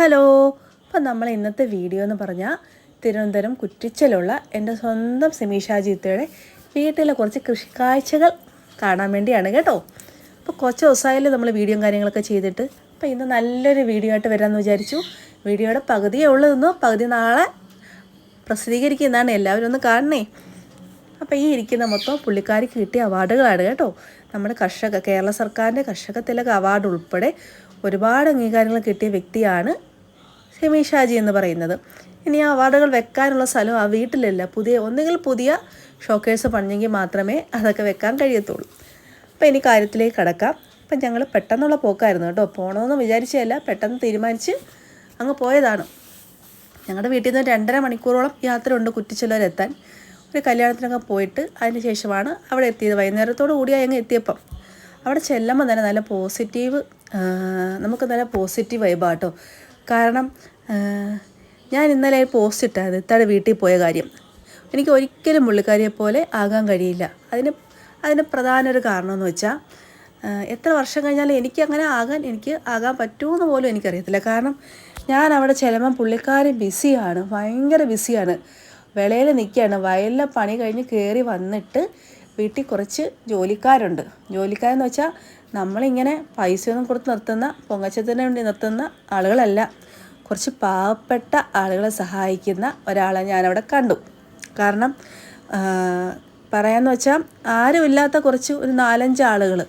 Hello. അപ്പം നമ്മൾ ഇന്നത്തെ വീഡിയോ എന്ന് പറഞ്ഞാൽ തിരുവനന്തപുരം കുറ്റിച്ചലുള്ള എന്റെ സ്വന്തം സെമീഷാജിത്തയുടെ വീട്ടിലെ കുറച്ച് കൃഷിക്കാഴ്ചകൾ കാണാൻ വേണ്ടിയാണ് കേട്ടോ. അപ്പോൾ കുറച്ച് ദിവസമായാലും നമ്മൾ വീഡിയോയും കാര്യങ്ങളൊക്കെ ചെയ്തിട്ട്. അപ്പോൾ ഇന്ന് നല്ലൊരു വീഡിയോ ആയിട്ട് വരാമെന്ന് വിചാരിച്ചു. വീഡിയോയുടെ പകുതിയേ ഉള്ളതെന്നോ പകുതി നാളെ പ്രസിദ്ധീകരിക്കുന്നതാണ്. എല്ലാവരും ഒന്ന് കാണണേ. അപ്പോൾ ഈ ഇരിക്കുന്ന മൊത്തം പുള്ളിക്കാരിക്ക് കിട്ടിയ അവാർഡുകളാണ് കേട്ടോ. നമ്മുടെ കർഷക കേരള സർക്കാരിന്റെ കർഷക തിലക അവാർഡ് ഉൾപ്പെടെ ഒരുപാട് അംഗീകാരങ്ങൾ കിട്ടിയ വ്യക്തിയാണ് ഷെമി ഷാജി എന്ന് പറയുന്നത്. ഇനി ആ അവാർഡുകൾ വെക്കാനുള്ള സ്ഥലം ആ വീട്ടിലല്ല. പുതിയ ഒന്നുകിൽ പുതിയ ഷോക്കേഴ്സ് പണിഞ്ഞെങ്കിൽ മാത്രമേ അതൊക്കെ വെക്കാൻ കഴിയത്തുള്ളൂ. അപ്പോൾ ഇനി കാര്യത്തിലേക്ക് കടക്കാം. അപ്പം ഞങ്ങൾ പെട്ടെന്നുള്ള പോക്കായിരുന്നു കേട്ടോ. പോകണമെന്ന് വിചാരിച്ചതല്ല പെട്ടെന്ന് തീരുമാനിച്ച് അങ്ങ് പോയതാണ്. ഞങ്ങളുടെ വീട്ടിൽ നിന്ന് രണ്ടര മണിക്കൂറോളം യാത്ര ഉണ്ട് കുറ്റിച്ചിലവരെത്താൻ ഒരു കല്യാണത്തിനൊക്കെ പോയിട്ട് അതിന് ശേഷമാണ് അവിടെ എത്തിയത്. വൈകുന്നേരത്തോടു കൂടി അങ്ങ് എത്തിയപ്പം. അവിടെ ചെല്ലുമ്പോൾ തന്നെ നല്ല പോസിറ്റീവ് നമുക്ക് നല്ല പോസിറ്റീവ് വൈബാട്ടോ കാരണം ഞാൻ ഇന്നലെ പോസ്റ്റ് ഇട്ടായിരുന്നു ഇത്താടെ വീട്ടിൽ പോയ കാര്യം. എനിക്ക് ഒരിക്കലും പുള്ളിക്കാരിയെ പോലെ ആകാൻ കഴിയില്ല. അതിന് അതിന് പ്രധാന ഒരു കാരണമെന്ന് വെച്ചാൽ എത്ര വർഷം കഴിഞ്ഞാലും എനിക്ക് അങ്ങനെ ആകാൻ എനിക്ക് ആകാൻ പറ്റുമെന്ന് പോലും എനിക്കറിയത്തില്ല. കാരണം ഞാൻ അവിടെ ചെല്ലുമ്പം പുള്ളിക്കാരൻ ബിസിയാണ് ഭയങ്കര ബിസിയാണ്. വിളയിൽ നിൽക്കുകയാണ് വയലിലെ പണി കഴിഞ്ഞ് കയറി വന്നിട്ട് വീട്ടിൽ കുറച്ച് ജോലിക്കാരുണ്ട്. ജോലിക്കാരെന്ന് വെച്ചാൽ നമ്മളിങ്ങനെ പൈസയൊന്നും കൊടുത്ത് നിർത്തുന്ന പൊങ്ങച്ചത്തിന് വേണ്ടി നിർത്തുന്ന ആളുകളല്ല. കുറച്ച് പാവപ്പെട്ട ആളുകളെ സഹായിക്കുന്ന ഒരാളെ ഞാനവിടെ കണ്ടു. കാരണം പറയാന്ന് വെച്ചാൽ ആരുമില്ലാത്ത കുറച്ച് ഒരു നാലഞ്ച് ആളുകൾ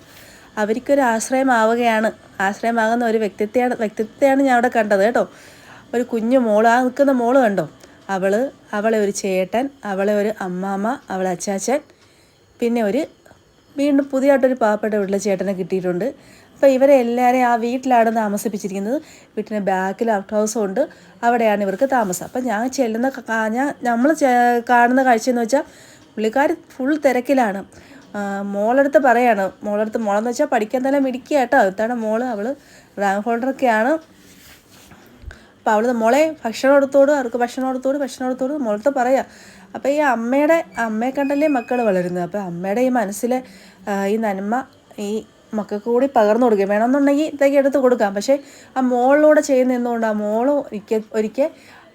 അവർക്കൊരു ആശ്രയമാവുകയാണ്. ആശ്രയമാകുന്ന ഒരു വ്യക്തിത്വയാണ് വ്യക്തിത്വമാണ് ഞാൻ അവിടെ കണ്ടത് കേട്ടോ. ഒരു കുഞ്ഞു മോൾ ആ നിൽക്കുന്ന മോൾ കണ്ടോ? അവൾ അവളെ ഒരു ചേട്ടൻ അവളെ ഒരു അമ്മാമ്മ അവളെ അച്ചാച്ചൻ പിന്നെ ഒരു വീണ്ടും പുതിയതായിട്ടൊരു പാവപ്പെട്ട വീട്ടിലെ ചേട്ടനെ കിട്ടിയിട്ടുണ്ട്. അപ്പോൾ ഇവരെ എല്ലാവരെയും ആ വീട്ടിലാണ് താമസിപ്പിച്ചിരിക്കുന്നത്. വീട്ടിന് ബാക്കിൽ ഔട്ട് ഹൗസും ഉണ്ട്. അവിടെയാണ് ഇവർക്ക് താമസം. അപ്പം ഞാൻ ചെല്ലുന്ന ഞാൻ നമ്മൾ കാണുന്ന കാഴ്ചയെന്ന് വെച്ചാൽ പുള്ളിക്കാർ ഫുൾ തിരക്കിലാണ്. മോളടുത്ത് പറയാണ്. മോളടുത്ത് മോളെന്ന് വെച്ചാൽ പഠിക്കാൻ തന്നെ മിടിക്കുക കേട്ടോ. അടുത്താണ് മോൾ അവൾ റാങ്ക് ഹോൾഡറൊക്കെയാണ് അപ്പോൾ അവൾ മോളെ ഭക്ഷണം എടുത്തോട് അവർക്ക് ഭക്ഷണം എടുത്തോട് ഭക്ഷണം എടുത്തോട് മോളത്ത് പറയാം. അപ്പോൾ ഈ അമ്മയുടെ അമ്മയെ കണ്ടല്ലേ മക്കൾ വളരുന്നത്? അപ്പോൾ അമ്മയുടെ ഈ മനസ്സിലെ ഈ നന്മ ഈ മക്കൾക്ക് കൂടി പകർന്നു കൊടുക്കുക. വേണമെന്നുണ്ടെങ്കിൽ ഇതൊക്കെ എടുത്ത് കൊടുക്കാം. പക്ഷേ ആ മോളിലൂടെ ചെയ്യുന്ന എന്തുകൊണ്ട് ആ മോൾ ഒരിക്കൽ ഒരിക്കൽ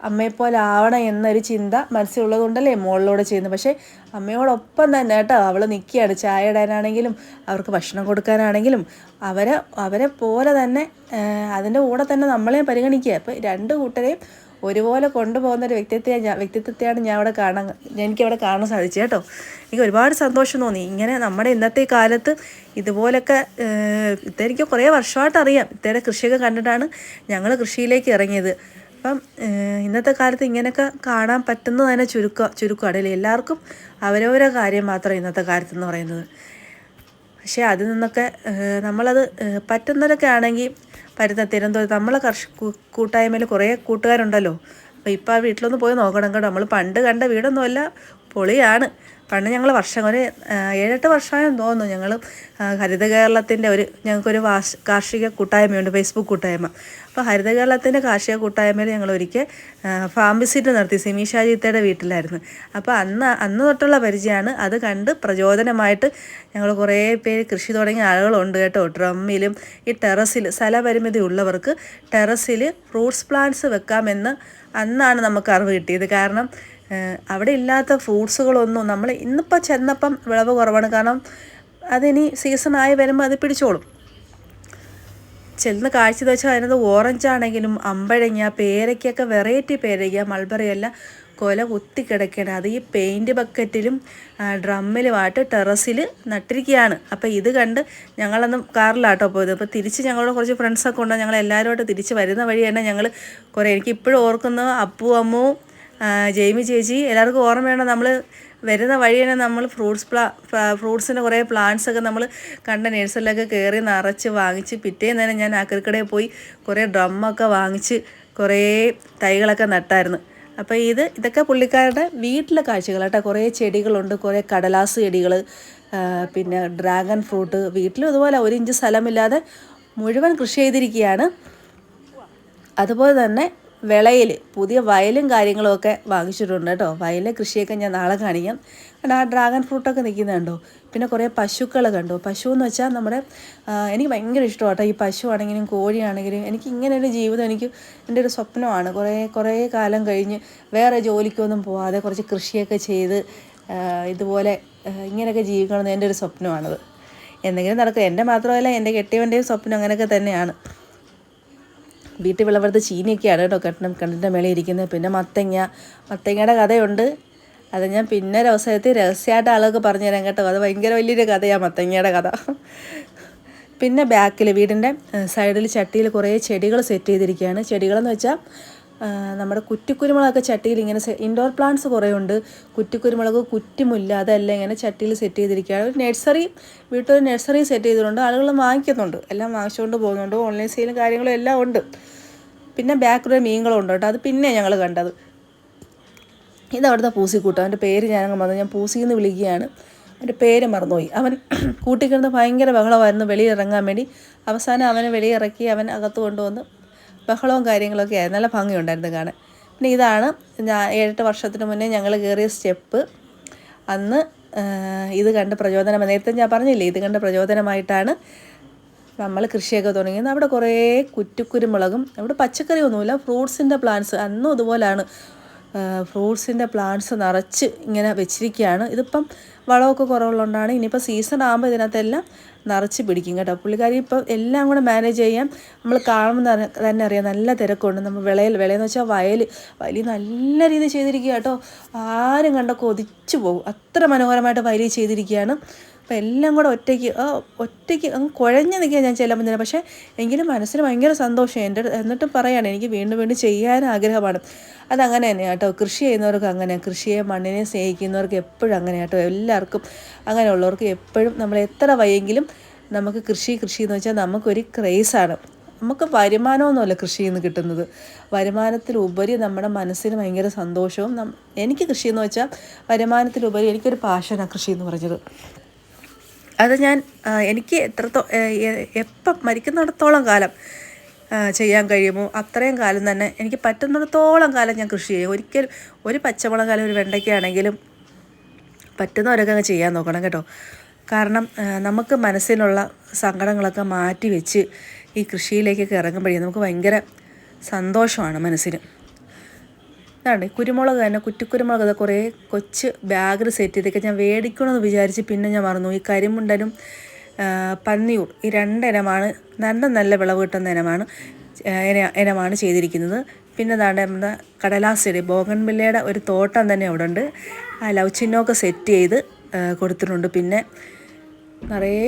അമ്മയെപ്പോലെ ആവണം എന്നൊരു ചിന്ത മനസ്സിലുള്ളതുകൊണ്ടല്ലേ മോളിലൂടെ ചെയ്യുന്നത്. പക്ഷേ അമ്മയോടൊപ്പം തന്നെ കേട്ടോ അവൾ നിൽക്കുകയാണ്. ചായ ഇടാനാണെങ്കിലും അവർക്ക് ഭക്ഷണം കൊടുക്കാനാണെങ്കിലും അവരെ അവരെ പോലെ തന്നെ അതിന്റെ കൂടെ തന്നെ നമ്മളെയും പരിഗണിക്കുക. അപ്പോൾ രണ്ട് കൂട്ടരെയും ഒരുപോലെ കൊണ്ടുപോകുന്ന ഒരു വ്യക്തിത്വത്തെ ഞാൻ വ്യക്തിത്വത്തെയാണ് ഞാൻ അവിടെ കാണാൻ എനിക്ക് അവിടെ കാണാൻ സാധിച്ചത് കേട്ടോ. എനിക്ക് ഒരുപാട് സന്തോഷം തോന്നി. ഇങ്ങനെ നമ്മുടെ ഇന്നത്തെ കാലത്ത് ഇതുപോലൊക്കെ ഇതെനിക്ക് കുറേ വർഷമായിട്ട് അറിയാം. ഇത്തേടെ കൃഷിയൊക്കെ കണ്ടിട്ടാണ് ഞങ്ങൾ കൃഷിയിലേക്ക് ഇറങ്ങിയത്. അപ്പം ഇന്നത്തെ കാലത്ത് ഇങ്ങനെയൊക്കെ കാണാൻ പറ്റുന്നത് തന്നെ ചുരുക്കം അല്ലേ എല്ലാവർക്കും അവരവരെ കാര്യം മാത്രം ഇന്നത്തെ കാലത്ത് എന്ന് പറയുന്നത്. പക്ഷേ അതിൽ നിന്നൊക്കെ നമ്മളത് പറ്റുന്നവരൊക്കെ ആണെങ്കിൽ പരുന്ന തിരുവനന്തപുരത്ത് നമ്മളെ കർഷ കൂ- കൂട്ടായ്മയിൽ കുറേ കൂട്ടുകാരുണ്ടല്ലോ. അപ്പോൾ ഇപ്പോൾ ആ വീട്ടിലൊന്ന് പോയി നോക്കണം കേട്ടോ. നമ്മൾ പണ്ട് കണ്ട വീടൊന്നുമല്ല. പൊളിയാണ്. പണ്ട് ഞങ്ങൾ വർഷം ഒരു ഏഴെട്ട് വർഷമായെന്ന് തോന്നുന്നു ഞങ്ങൾ ഹരിത കേരളത്തിന്റെ ഒരു ഞങ്ങൾക്കൊരു വാഷ് കാർഷിക കൂട്ടായ്മയുണ്ട് ഫേസ്ബുക്ക് കൂട്ടായ്മ. അപ്പോൾ ഹരിത കേരളത്തിന്റെ കാർഷിക കൂട്ടായ്മയിൽ ഞങ്ങൾ ഒരിക്കൽ ഫാം വിസിറ്റ് നടത്തി സിമി ഷാജിത്തയുടെ വീട്ടിലായിരുന്നു. അപ്പോൾ അന്ന് അന്ന് തൊട്ടുള്ള പരിചയമാണ് അത് കണ്ട് പ്രചോദനമായിട്ട് ഞങ്ങൾ കുറേ പേര് കൃഷി തുടങ്ങിയ ആളുകളുണ്ട് കേട്ടോ. ഡ്രമ്മിലും ഈ ടെറസിൽ സ്ഥലപരിമിതി ഉള്ളവർക്ക് ടെറസിൽ ഫ്രൂട്ട്സ് പ്ലാന്റ്സ് വെക്കാമെന്ന് അന്നാണ് നമുക്ക് അറിവ് കിട്ടിയത്. കാരണം അവിടെ ഇല്ലാത്ത ഫ്രൂട്ട്സുകളൊന്നും നമ്മൾ ഇന്നിപ്പോൾ ചെന്നപ്പം വിളവ് കുറവാണ്. കാരണം അതിനി സീസണായി വരുമ്പോൾ അത് പിടിച്ചോളും. ചെന്ന് കാഴ്ച വെച്ചാൽ അതിനകത്ത് ഓറഞ്ച് ആണെങ്കിലും അമ്പഴങ്ങ പേരയ്ക്കൊക്കെ വെറൈറ്റി പേരയ്ക്ക മൾബറി എല്ലാം കൊല കിടക്കണം അത് ഈ പെയിന്റ് ബക്കറ്റിലും ഡ്രമ്മിലുമായിട്ട് ടെറസിൽ നട്ടിരിക്കുകയാണ് അപ്പോൾ ഇത് കണ്ട് ഞങ്ങളൊന്നും കാറിലാട്ടോ പോയത്. അപ്പോൾ തിരിച്ച് ഞങ്ങളുടെ കുറച്ച് ഫ്രണ്ട്സൊക്കെ ഉണ്ട്. ഞങ്ങൾ എല്ലാവരുമായിട്ട് തിരിച്ച് വരുന്ന വഴി തന്നെ ഞങ്ങൾ കുറേ എനിക്ക് ഇപ്പോഴും ഓർക്കുന്നു. അപ്പു അമ്മു ജെയ്മി ചേച്ചി എല്ലാവർക്കും ഓർമ്മയാണ് നമ്മൾ വരുന്ന വഴി തന്നെ നമ്മൾ ഫ്രൂട്ട്സ് പ്ലാ ഫ്രൂട്ട്സിന്റെ കുറേ പ്ലാന്റ്സ് ഒക്കെ നമ്മൾ കണ്ട നേഴ്സറിലൊക്കെ കയറി നിറച്ച് വാങ്ങിച്ച് പിറ്റേന്ന് തന്നെ ഞാൻ അക്കരക്കടയിൽ പോയി കുറേ ഡ്രമ്മൊക്കെ വാങ്ങിച്ച് കുറേ തൈകളൊക്കെ നട്ടായിരുന്നു. അപ്പോൾ ഇത് ഇതൊക്കെ പുള്ളിക്കാരുടെ വീട്ടിലെ കാഴ്ചകൾ കേട്ടോ. കുറേ ചെടികളുണ്ട് കുറേ കടലാസ് ചെടികൾ പിന്നെ ഡ്രാഗൺ ഫ്രൂട്ട്. വീട്ടിലും ഇതുപോലെ ഒരു ഇഞ്ച് സ്ഥലമില്ലാതെ മുഴുവൻ കൃഷി ചെയ്തിരിക്കുകയാണ്. അതുപോലെ തന്നെ വിളയിൽ പുതിയ വയലും കാര്യങ്ങളുമൊക്കെ വാങ്ങിച്ചിട്ടുണ്ട് കേട്ടോ. വയലിലെ കൃഷിയൊക്കെ ഞാൻ നാളെ കാണിക്കാം. കാരണം ആ ഡ്രാഗൺ ഫ്രൂട്ടൊക്കെ നിൽക്കുന്നുണ്ടോ പിന്നെ കുറേ പശുക്കൾ കണ്ടു? പശു എന്ന് വെച്ചാൽ നമ്മുടെ എനിക്ക് ഭയങ്കര ഇഷ്ടമാണ് കേട്ടോ ഈ പശു ആണെങ്കിലും കോഴിയാണെങ്കിലും എനിക്ക് ഇങ്ങനെ ഒരു ജീവിതം എനിക്ക് എന്റെ ഒരു സ്വപ്നമാണ്. കുറേ കുറേ കാലം കഴിഞ്ഞ് വേറെ ജോലിക്കൊന്നും പോവാതെ കുറച്ച് കൃഷിയൊക്കെ ചെയ്ത് ഇതുപോലെ ഇങ്ങനെയൊക്കെ ജീവിക്കണമെന്ന് എന്റെ ഒരു സ്വപ്നമാണത്. എന്തെങ്കിലും നടക്കും. എന്റെ മാത്രമല്ല എന്റെ കെട്ടിയവന്റെയും സ്വപ്നം അങ്ങനെയൊക്കെ തന്നെയാണ്. വീട്ടിൽ വിളവെടുത്ത് ചീനിയൊക്കെയാണ് കേട്ടോ കെട്ടണം കണ്ടിന്റെ മേളിൽ ഇരിക്കുന്നത്. പിന്നെ മത്തങ്ങ മത്തങ്ങയുടെ കഥയുണ്ട്. അത് ഞാൻ പിന്നെ ഒരു അവസരത്തിൽ രഹസ്യമായിട്ട് ആളൊക്കെ പറഞ്ഞു തരാം കേട്ടോ. അത് ഭയങ്കര വലിയൊരു കഥയാണ് മത്തങ്ങയുടെ കഥ. പിന്നെ ബാക്കിൽ വീടിന്റെ സൈഡിൽ ചട്ടിയിൽ കുറേ ചെടികൾ സെറ്റ് ചെയ്തിരിക്കുകയാണ്. ചെടികളെന്ന് വെച്ചാൽ നമ്മുടെ കുറ്റിക്കുരുമുളകൊക്കെ ചട്ടിയിൽ ഇങ്ങനെ ഇൻഡോർ പ്ലാന്റ്സ് കുറേ ഉണ്ട് കുറ്റിക്കുരുമുളക് കുറ്റിമുല്ല അതെല്ലാം ഇങ്ങനെ ചട്ടിയിൽ സെറ്റ് ചെയ്തിരിക്കുകയാണ്. ഒരു നഴ്സറി വീട്ടിൽ നഴ്സറി സെറ്റ് ചെയ്തിട്ടുണ്ട്. ആളുകൾ വാങ്ങിക്കുന്നുണ്ട്. എല്ലാം വാങ്ങിച്ചുകൊണ്ട് പോകുന്നുണ്ട്. ഓൺലൈൻ സെയിലും കാര്യങ്ങളും എല്ലാം ഉണ്ട്. പിന്നെ ബാക്കിലൊരു മീനുകളും ഉണ്ട് കേട്ടോ. അത് പിന്നെ ഞങ്ങൾ കണ്ടത്. ഇത് അവിടുത്തെ പൂസിക്കൂട്ടം. അവന്റെ പേര് ഞാനങ്ങ് മറന്നു. ഞാൻ പൂസി എന്ന് വിളിക്കുകയാണ്. അവന്റെ പേര് മറന്നുപോയി. അവൻ കൂട്ടിക്കിടന്ന് ഭയങ്കര ബഹളമായിരുന്നു. വെളിയിറങ്ങാൻ വേണ്ടി. അവസാനം അവനെ വെളിയിറക്കി അവൻ അകത്ത് കൊണ്ടുവന്ന് ബഹളവും കാര്യങ്ങളൊക്കെ ആയിരുന്നു. നല്ല ഭംഗിയുണ്ടായിരുന്നു കാണാൻ. പിന്നെ ഇതാണ് ഞാൻ ഏഴെട്ട് വർഷത്തിന് മുന്നേ ഞങ്ങൾ കയറിയ സ്റ്റെപ്പ്. അന്ന് ഇത് കണ്ട് പ്രചോദനം. നേരത്തെ ഞാൻ പറഞ്ഞില്ലേ ഇത് കണ്ട് പ്രചോദനമായിട്ടാണ് നമ്മൾ കൃഷിയൊക്കെ തുടങ്ങിയത്. അവിടെ കുറേ കുറ്റിക്കുരുമുളകും അവിടെ പച്ചക്കറി ഒന്നുമില്ല ഫ്രൂട്ട്സിന്റെ പ്ലാന്റ്സ്. അന്നും ഇതുപോലാണ് ഫ്രൂട്ട്സിന്റെ പ്ലാന്റ്സ് നിറച്ച് ഇങ്ങനെ വെച്ചിരിക്കുകയാണ്. ഇതിപ്പം വളമൊക്കെ കുറവുള്ളതുകൊണ്ടാണ് ഇനിയിപ്പോൾ സീസൺ ആകുമ്പോൾ ഇതിനകത്തെല്ലാം നിറച്ച് പിടിക്കും കേട്ടോ. പുള്ളിക്കാരി ഇപ്പം എല്ലാം കൂടെ മാനേജ് ചെയ്യാം. നമ്മൾ കാണുമ്പോൾ തന്നെ- തന്നെ അറിയാം നല്ല തിരക്കുണ്ട്. നമ്മൾ വിളയിൽ വിളയെന്ന് വെച്ചാൽ വയൽ വലിയ നല്ല രീതിയിൽ ചെയ്തിരിക്കുക കേട്ടോ. ആരും കണ്ട കൊതിച്ചു പോകും. അത്ര മനോഹരമായിട്ട് വയലിൽ ചെയ്തിരിക്കുകയാണ്. അപ്പോൾ എല്ലാം കൂടെ ഒറ്റയ്ക്ക് ഒറ്റയ്ക്ക് അങ്ങ് കുഴഞ്ഞു നിൽക്കുക ഞാൻ ചെല്ലുമ്പോൾ തന്നെ പക്ഷേ എങ്കിലും മനസ്സിന് ഭയങ്കര സന്തോഷം. എന്റെ എന്നിട്ടും പറയാണ് എനിക്ക് വീണ്ടും വീണ്ടും ചെയ്യാൻ ആഗ്രഹമാണ്. അതങ്ങനെ തന്നെയാണ് കേട്ടോ. കൃഷി ചെയ്യുന്നവർക്ക് അങ്ങനെ കൃഷിയെ മണ്ണിനെ സ്നേഹിക്കുന്നവർക്ക് എപ്പോഴും അങ്ങനെ കേട്ടോ. എല്ലാവർക്കും അങ്ങനെയുള്ളവർക്ക് എപ്പോഴും നമ്മൾ എത്ര വയ്യെങ്കിലും നമുക്ക് കൃഷി കൃഷി എന്ന് വെച്ചാൽ നമുക്കൊരു ക്രേസാണ് നമുക്ക് വരുമാനമൊന്നുമല്ല കൃഷിയിൽ നിന്ന് കിട്ടുന്നത്. വരുമാനത്തിലുപരി നമ്മുടെ മനസ്സിന് ഭയങ്കര സന്തോഷവും എനിക്ക് കൃഷി എന്ന് വെച്ചാൽ വരുമാനത്തിലുപരി എനിക്കൊരു പാഷനാണ് കൃഷി എന്ന് പറഞ്ഞത്. അത് ഞാൻ എനിക്ക് എത്രത്തോ എപ്പം മരിക്കുന്നിടത്തോളം കാലം ചെയ്യാൻ കഴിയുമോ അത്രയും കാലം തന്നെ എനിക്ക് പറ്റുന്നിടത്തോളം കാലം ഞാൻ കൃഷി ചെയ്യും. ഒരിക്കലും ഒരു പച്ചമുളകാലും ഒരു വെണ്ടയ്ക്കാണെങ്കിലും പറ്റുന്നവരൊക്കെ അങ്ങ് ചെയ്യാൻ നോക്കണം കേട്ടോ. കാരണം നമുക്ക് മനസ്സിലുള്ള സങ്കടങ്ങളൊക്കെ മാറ്റി വെച്ച് ഈ കൃഷിയിലേക്കൊക്കെ ഇറങ്ങുമ്പോഴേ നമുക്ക് ഭയങ്കര സന്തോഷമാണ് മനസ്സിന്. ഇതാണ്. കുരുമുളക് തന്നെ കുറ്റിക്കുരുമുളക് അത് കുറേ കൊച്ച് ബാഗിൽ സെറ്റ് ചെയ്തൊക്കെ. ഞാൻ മേടിക്കണമെന്ന് വിചാരിച്ച് പിന്നെ ഞാൻ മറന്നു. ഈ കരിമുണ്ടനും പന്നിയൂർ ഈ രണ്ടിനമാണ് നല്ല നല്ല വിളവ് കിട്ടുന്ന ഇനമാണ് ഇന ഇനമാണ് ചെയ്തിരിക്കുന്നത്. പിന്നെ അതാണ് നമ്മുടെ ബോഗൻ ബോഗൺവില്ലയുടെ ഒരു തോട്ടം തന്നെ അവിടെ ഉണ്ട്. ആ ലവ് ചിഹ്നമൊക്കെ സെറ്റ് ചെയ്ത് കൊടുത്തിട്ടുണ്ട്. പിന്നെ നിറയെ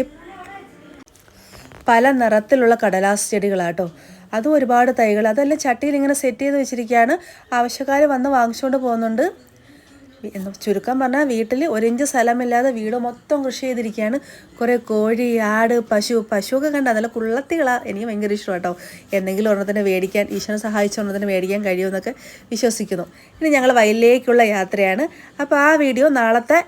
പല നിറത്തിലുള്ള കടലാസ് ചെടികളാട്ടോ അതും ഒരുപാട് തൈകൾ. അതെല്ലാം ചട്ടിയിൽ ഇങ്ങനെ സെറ്റ് ചെയ്ത് വെച്ചിരിക്കുകയാണ്. ആവശ്യക്കാർ വന്ന് വാങ്ങിച്ചുകൊണ്ട് പോകുന്നുണ്ട്. ചുരുക്കം പറഞ്ഞാൽ വീട്ടിൽ ഒരിഞ്ച് സ്ഥലമില്ലാതെ വീട് മൊത്തം കൃഷി ചെയ്തിരിക്കുകയാണ്. കുറേ കോഴി ആട് പശു പശുവൊക്കെ കണ്ട നല്ല കുള്ളത്തികളാണ് എനിക്ക് ഭയങ്കര ഇഷ്ടമാണ് കേട്ടോ. എന്തെങ്കിലും ഒരെണ്ണത്തിന് മേടിക്കാൻ ഈശ്വരനെ സഹായിച്ച ഒരെണ്ണത്തിന് മേടിക്കാൻ കഴിയുമെന്നൊക്കെ വിശ്വസിക്കുന്നു. ഇനി ഞങ്ങൾ വയലിലേക്കുള്ള യാത്രയാണ്. അപ്പോൾ ആ വീഡിയോ നാളത്തെ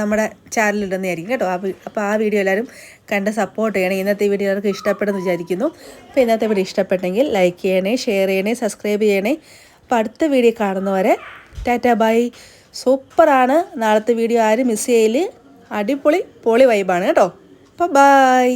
നമ്മുടെ ചാനലിൽ ഇടുന്നതായിരിക്കും കേട്ടോ. അപ്പോൾ ആ വീഡിയോ എല്ലാവരും കണ്ട് സപ്പോർട്ട് ചെയ്യണേ. ഇന്നത്തെ വീഡിയോ നിങ്ങൾക്ക് ഇഷ്ടപ്പെടുന്നു വിചാരിക്കുന്നു. അപ്പോൾ ഇന്നത്തെ വീഡിയോ ഇഷ്ടപ്പെട്ടെങ്കിൽ ലൈക്ക് ചെയ്യണേ ഷെയർ ചെയ്യണേ സബ്സ്ക്രൈബ് ചെയ്യണേ. അപ്പോൾ അടുത്ത വീഡിയോ കാണുന്നവരെ ടാറ്റ ബൈ. സൂപ്പറാണ് നാളത്തെ വീഡിയോ ആരും മിസ് ചെയ്യൽ. അടിപൊളി പൊളി വൈബാണ് കേട്ടോ. അപ്പോൾ ബൈ